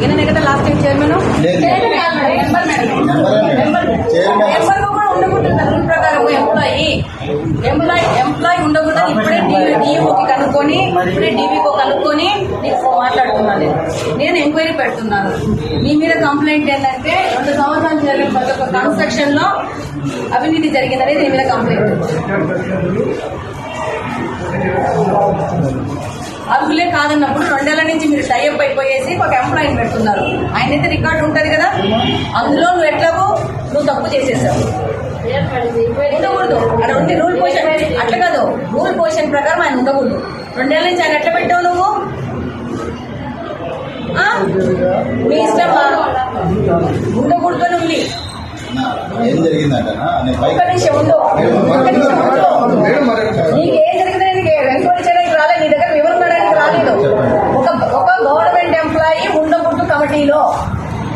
Last time chairman employee employee employee ఉండకూడదు. ఇప్పుడే డిఓకి కనుక్కొని ఇప్పుడే డీవీకో కనుక్కొని నీకు మాట్లాడుతున్నాను. నేను. ఎంక్వైరీ పెడుతున్నాను. మీ మీద కంప్లైంట్ ఏంటంటే రెండు సంవత్సరాలు జరిగిన ప్రతి ఒక్క కన్స్ట్రక్షన్లో అవినీతి జరిగిందనేది నీ మీద కంప్లైంట్ అర్హులే కాదన్నప్పుడు రెండేళ్ళ నుంచి మీరు టైఅప్ అయిపోయేసి ఒక ఎంప్లాయీని పెడుతున్నారు. ఆయన అయితే రికార్డు ఉంటది కదా? అందులో నువ్వు ఎట్లాగో నువ్వు తప్పు చేసేసావు. ఉండకూడదు. అక్కడ ఉండి రూల్ పొజిషన్ అట్లా కాదు. రూల్ పొజిషన్ ప్రకారం ఆయన ఉండకూడదు. రెండేళ్ళ నుంచి ఆయన ఎట్లా పెట్టావు నువ్వు? ఆ? మీ ఇష్టం ఉండకూడదు ఉంది. ఏం జరిగిందంటనా నేను ఒక్క పైకి నిమిషం ఉండు ఒక్క నిమిషం ఉండు నీకు ఏం జరిగిందని నీకు ఎంక్వైరీ చేయడానికి రాలేదు నీ దగ్గర వివరించడానికి రాలేదు ఒక ఒక గవర్నమెంట్ ఎంప్లాయీ కమిటీలో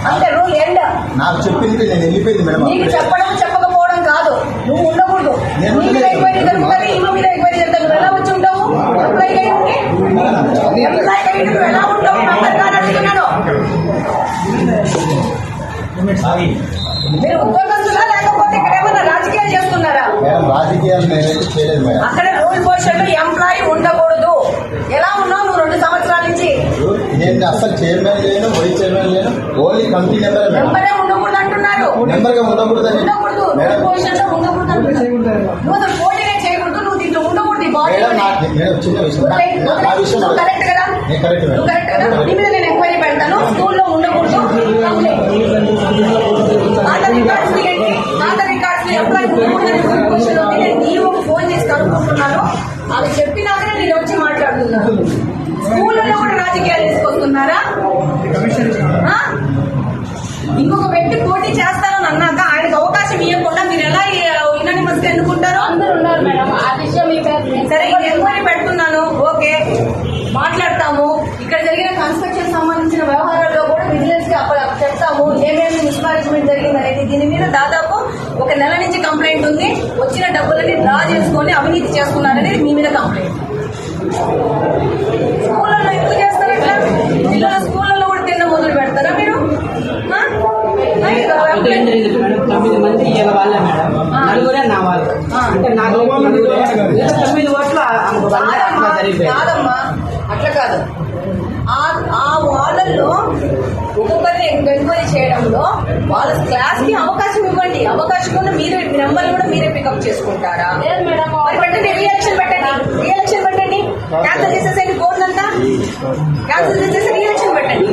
అంతే రూల్ ఎండ్ నాకు చెప్పింది నేను వెళ్ళిపోయింది మేడం నీకు. చెప్పడం చెప్పకపోవడం కాదు. నువ్వు ఉండకూడదు. నేను నీ మీద ఉండలేదు. ఎంక్వైరీ జరుగుతుంది ఇల్లు మీద ఎంక్వైరీ జరుగుతుంది. నువ్వు ఎలా వచ్చి ఉంటావు? ఎంప్లాయీ ఎంప్లాయీ నువ్వు ఎలా ఉంటావు? అడుగుతున్నాను మీరు ఉద్యోగస్తులా లేకపోతే ఇక్కడ ఏమన్నా రాజకీయాలు చేస్తున్నారా? మేడం రాజకీయాలు నేనైతే చేయలేదు మేడం. అక్కడ రూల్ పొజిషన్ ఎంప్లాయీ ఉండకూడదు. ఎలా ఉన్నావు నువ్వు రెండు సంవత్సరాల నుంచి నేను అసలు చైర్మన్ లేను వైస్ చైర్మన్ లేను ఓన్లీ కమిటీ మెంబరే ఉండకూడదు అంటున్నారు నెంబర్గా ఉండకూడదని ఉండకూడదు. మేడం. చిన్న విషయం. నా- విషయం కరెక్ట్ ఎంక్వైరీ పెడతాను. స్కూల్లో ఉండకూడదు. Records records. నేను ఫోన్ చేసి కనుక్కుంటున్నాను. చెప్పినాకనే నేను వచ్చి మాట్లాడుతున్నాను. స్కూళ్ళలో కూడా రాజకీయాలు తీసుకొస్తున్నారా? ఇంకొక వ్యక్తి పోటీ చేస్తానని అన్నాక ఆయనకు అవకాశం ఇవ్వకుండా మీరు ఎలా యునానిమస్ ఎన్నుకుంటారో? అందరూ ఉన్నారు మేడం. ఆ విషయం సరే ఎంక్వైరీ పెడుతున్నాను. ఓకే. మాట్లాడతాము. ఇక్కడ జరిగిన కన్స్ట్రక్షన్ సంబంధించిన వ్యవహారాల్లో కూడా విజిలెన్స్కి అప్ప చెప్తాము. ఏమేమి మిస్మానేజ్మెంట్ జరిగింది అనేది దీని మీద దాదాపు ఒక నెల నుంచి కంప్లైంట్ ఉంది. వచ్చిన డబ్బులని డ్రా చేసుకొని అవినీతి చేస్తున్నారనేది మీ మీద కంప్లైంట్ స్కూళ్ళలో ఎందుకు చేస్తారు ఇట్లా పిల్లల స్కూళ్ళలో కూడా తిన్న మొదలు పెడతారా మీరు ఆ? అయ్యి ఉదయం జరిగింది మేడం తొమ్మిది మంది ఇవాళ వాళ్ళే మేడం ఆ. నలుగురే నా వాళ్ళు ఆ. అంటే నాకు నలుగురే లేదా తొమ్మిది ఓట్లు ఆ- ఆమెకు వాళ్ళే కాదమ్మా అట్లా జరిగిపోయింది కాదమ్మా అట్లా కాదు ఆ ఆ వాళ్ళల్లో ఒక్కొక్కరిని ఎంక్వైరీ చేయడంలో వాళ్ళ క్లాస్కి అవకాశం ఇవ్వండి. అవకాశం ఉన్న మీరే నెంబర్ కూడా మీరే పికప్ చేసుకుంటారా? మరి పెట్టండి రీఎలక్షన్ పెట్టండి. క్యాన్సిల్ చేసేసేయండి కోర్టు అంతా. క్యాన్సిల్ చేసేసి రీఎలక్షన్ పెట్టండి.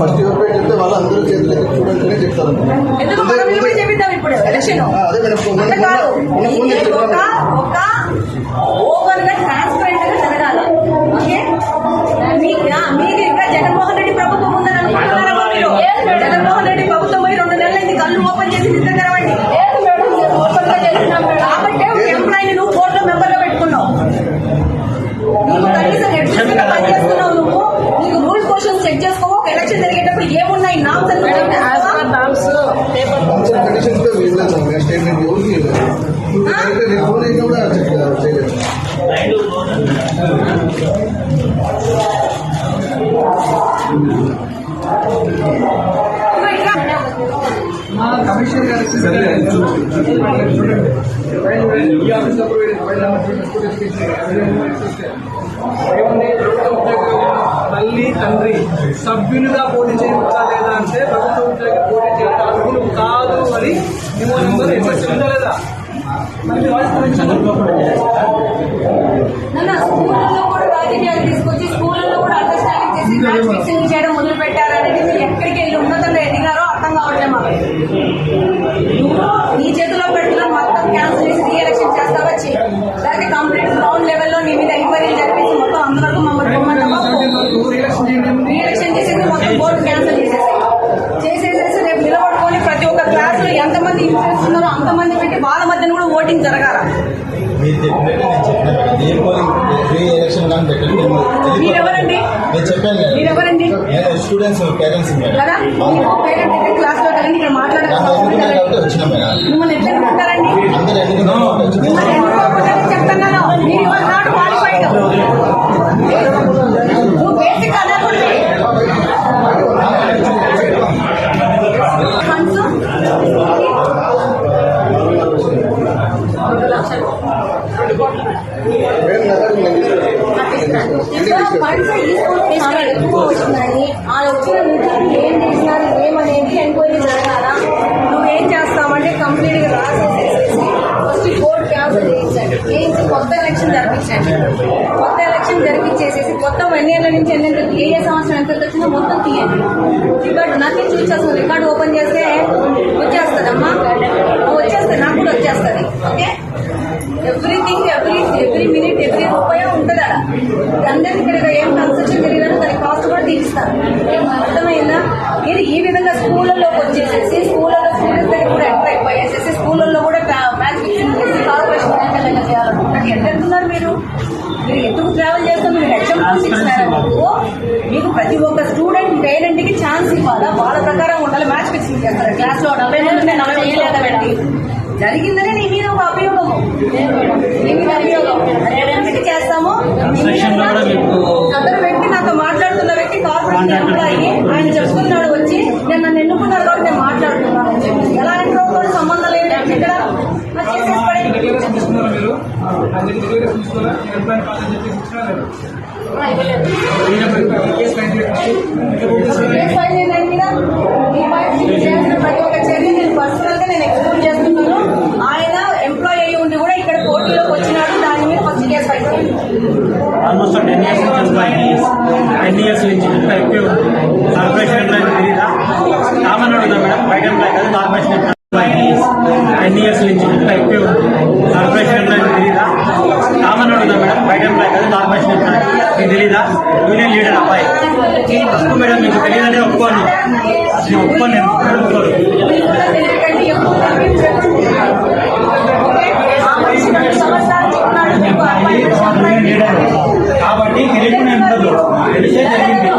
ఫస్ట్ ఇయర్ పేరు చెప్తే వాళ్ళు అందరూ చేతులు చూడండినే చెప్తారు. ఎందుకు మనం ఇప్పుడు? ఎలక్షన్ ఒక గా ట్రాన్స్పరెంట్గా జరగాలి. ఓకే? మీకు ఎలక్షన్ జరిగేటప్పుడు ఏమున్నాయి నామ్స్ అని మంచి కండిషన్స్ తల్లి తండ్రి సభ్యులుగా పోటీ చేయవచ్చా లేదా అంటే ప్రభుత్వ ఉద్యోగి పోటీ చేయడం కాదు అని మేము నెంబర్ ఎక్కడ లేదా? తీసుకొచ్చి స్కూళ్ళలో కూడా అండర్స్టాండింగ్ చేసి మ్యాచ్ ఫిక్సింగ్ చేయడం మొదలు పెట్టారనేది మీరు ఎక్కడికి వెళ్ళి ఉన్నతంగా ఎదిగారో అర్థం కావట్లేదు మాకు. నీ చేతిలో పెట్టిన మొత్తం క్యాన్సిల్ చేసి రీ ఎలక్షన్ చేస్తావా చెయ్యి లేకపోతే కంప్లీట్ గ్రౌండ్ లెవెల్లో నీ మీద ఎంక్వైరీ జరిపించి మొత్తం అందరికీ మమ్మల్ని పొమ్మంటావా రియాక్షన్ చేయండి రీ ఎలక్షన్ చేసేసి మొత్తం బోర్డు క్యాన్సిల్ చేసేసి చేసేసేసి రేపు నిలబడుకొని ప్రతి ఒక్క ఎంతమంది ఇన్ఫ్లుయెన్స్ ఉన్నారో అంతమంది పెట్టి వాళ్ళ మధ్యన కూడా ఓటింగ్ జరగాల. మీరు చెప్పినట్టు నేను చెప్పిన. మేడం ఏ పోలింగ్? ఏ ఎలక్షన్ కానీ పెట్టండి. మేము వెళ్ళిపోతాం. మీరెవరండి? నేను చెప్పాను కదా. మీరెవరండి? నేను స్టూడెంట్స్ పేరెంట్స్ మేడం కదా? మీరు పేరెంట్ అయితే క్లాస్లో కలిగి ఇక్కడ నన్ను ఎన్నుకున్నారు కాబట్టి మాట్లాడాలి వచ్చినాం మేడం మిమ్మల్ని ఎట్లా ఎన్నుకుంటారండి అందరూ ఎన్నుకున్నారు కాబట్టి వచ్చినాం? మిమ్మల్ని ఎన్నుకోకూడదని చెప్తున్నాను మీరు ఇవాళ నాటు క్వాలిఫైడ్ ఎక్కువ వచ్చిందని వాళ్ళు వచ్చిన ఏం చేసినారు ఏమనేది ఎంక్వైరీ జరగాల నువ్వేం చేస్తావంటే కంప్లీట్గా రాసేసేసి ఫస్ట్ కోర్టు క్యాన్సిల్ చేయించండి చేయించి కొత్త ఎలక్షన్ జరిపించండి కొత్త ఎలక్షన్ జరిపించేసేసి కొత్త వన్ ఇయర్ల నుంచి ఎన్నెంత ఏ ఏ సంవత్సరం ఎంత వచ్చినా మొత్తం తీయండి రికార్డు నాకే చూసేస్తుంది రికార్డు ఓపెన్ చేస్తే వచ్చేస్తుంది వచ్చేస్తుందమ్మా వచ్చేస్తే నాకు కూడా వచ్చేస్తుంది okay everything every every minute every రూపాయి ఉంటుంది అలా అందరికి ఇక్కడ ఏం కన్స్ట్రక్షన్ జరిగినా దాని కాస్ట్ కూడా తీరుస్తారు. అర్థమైందా? ఇది ఈ విధంగా స్కూళ్ళలోకి వచ్చేసేసి స్కూళ్ళలో స్టూడెంట్స్ దగ్గర కూడా ఎంటర్ అయిపోయేసేసి స్కూళ్ళల్లో కూడా మ్యాచ్ ఫిక్సింగ్ చేసి కార్పొరేషన్ ఎంత వెళ్తున్నారు మీరు మీరు? ఎందుకు ట్రావెల్ చేస్తాం మీరు హెచ్ఎం సిక్స్ మీకు ప్రతి ఒక్క స్టూడెంట్ పేరెంట్కి ఛాన్స్ ఇవ్వాలా? వాళ్ళ ప్రకారం ఉండాలి మ్యాచ్ ఫిక్సింగ్ చేస్తారు. క్లాస్లో నలభై మంది నలభై మంది జరిగిందనే నీ మీద ఒక అభియోగము. నీ మీద అభియోగం. ఎందుకు చేస్తాము అందరు వ్యక్తి నాతో మాట్లాడుతున్న వ్యక్తి కార్పొరేషన్ ఎంప్లాయీ ఆయన చెప్తున్నాడు వచ్చి నేను నన్ను ఎన్నుకున్నారు కాబట్టి నేను మాట్లాడుతున్నాను అని చెప్పి. ఎలా ఎన్నుకోవడం సంబంధం లేదు. ఇక్కడ నాకు చేసేసి పడేయండి. డిక్లరేషన్ తీసుకున్నారా మీరు అది డిక్లరేషన్ తీసుకున్నా ఎంప్లాయ్ కాదని చెప్పి ఇచ్చినా లేదు కేసు ఫైల్ చేసి కేసు ఫైల్ చేయండి మీద మీ పైన మీరు చేసిన ప్రతి ఒక్క చర్య నేను పర్సనల్గా నేను ఎక్స్ప్లెయిన్ చేస్తున్నాను ఆయన ఎంప్లాయ్ అయ్యి ఉండి కూడా ఇక్కడ కోర్టులోకి వచ్చినాడు దాని మీద ఫస్ట్ కేసు ఫైల్ చేయండి ఆల్మోస్ట్ టెన్ ఇయర్స్ నుంచి ఎంప్లాయ్ ఇయర్స్ నుంచి? అయిపోయి ఉంది. కార్పొరేషన్ తెలీదా కామన్ అడుగుదా మేడం? బయట కాదు కార్పొరేషన్ ఇయర్స్ నుంచి? అయిపోయి ఉంది. కార్పొరేషన్ తెలీదా కామన్ అడుగుదా మేడం? బయట కాదు కార్పొరేషన్ మీకు తెలీదా? యూనియన్ లీడర్ అబ్బాయి. తప్పు మేడం మీకు తెలియదంటే ఒప్పుకోను. నేను ఒప్పుకోను నేను ఒప్పుకోను కాబట్టి జరిగింది